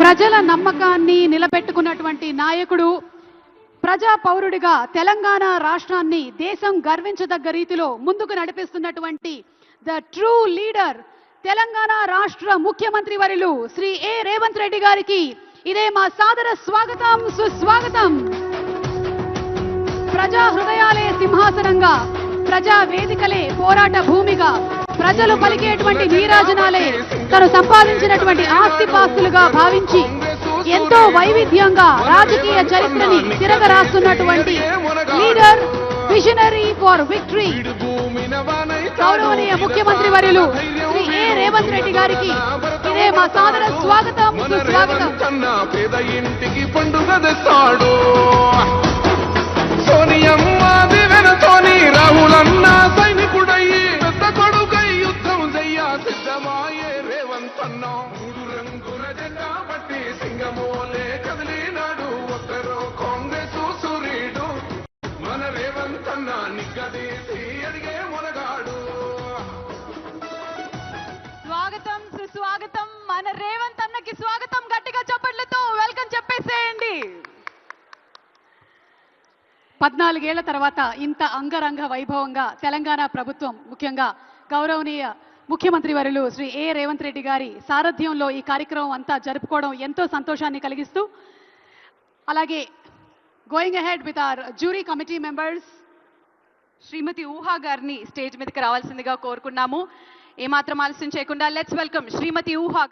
ప్రజల నమ్మకాన్ని నిలబెట్టుకున్నటువంటి నాయకుడు ప్రజా పౌరుడిగా తెలంగాణ రాష్ట్రాన్ని దేశం గర్వించదగ్గ రీతిలో ముందుకు నడిపిస్తున్నటువంటి ద ట్రూ లీడర్ తెలంగాణ రాష్ట్ర ముఖ్యమంత్రి వరులు శ్రీ ఏ రేవంత్ రెడ్డి గారికి ఇదే మా సాదర స్వాగతం సుస్వాగతం. ప్రజా హృదయాలే సింహాసనంగా ప్రజా వేదికలే పోరాట భూమిగా ప్రజలు పలికేటువంటి నీరాజనాలే తను సంపాదించినటువంటి ఆస్తిపాస్తులుగా భావించి ఎంతో వైవిధ్యంగా రాజకీయ చరిత్రని తిరగరాస్తున్నటువంటి లీడర్ విజనరీ ఫర్ విక్టరీ గౌరవనీయ ముఖ్యమంత్రి వర్యులు శ్రీ ఏ రేవంత్ రెడ్డి గారికి ఇదే మా సాదర స్వాగతం సుస్వాగతం. పేద ఇంటికి పండుగ తెస్తాడు. సిద్ధమాయే రేవంత్ మూడు రంగుల జెండా బట్టి సింగమోలే కదిలినాడు ఒక్కరో కాంగ్రెస్ సూర్యుడు మన రేవంత్ అన్న నిగ్గదీసి అడిగే మొనగాడు స్వాగతం సుస్వాగతం మన రేవంత్ అన్నకి స్వాగతం గట్టిగా చప్పట్లతో వెల్కమ్ చెప్పేసేయండి. పద్నాలుగేళ్ళ తర్వాత ఇంత అంగరంగ వైభవంగా తెలంగాణ ప్రభుత్వం ముఖ్యంగా గౌరవనీయ ముఖ్యమంత్రి వర్యులు శ్రీ ఏ రేవంత్ రెడ్డి గారి సారథ్యంలో ఈ కార్యక్రమం అంతా జరుపుకోవడం ఎంతో సంతోషాన్ని కలిగిస్తూ అలాగే going ahead with our jury committee members Shrimati Uha గారిని స్టేజ్ మీదకి రావాల్సిందిగా కోరుకున్నాము. ఏమాత్రం ఆలస్యం చేయకుండా లెట్స్ వెల్కమ్ శ్రీమతి ఊహా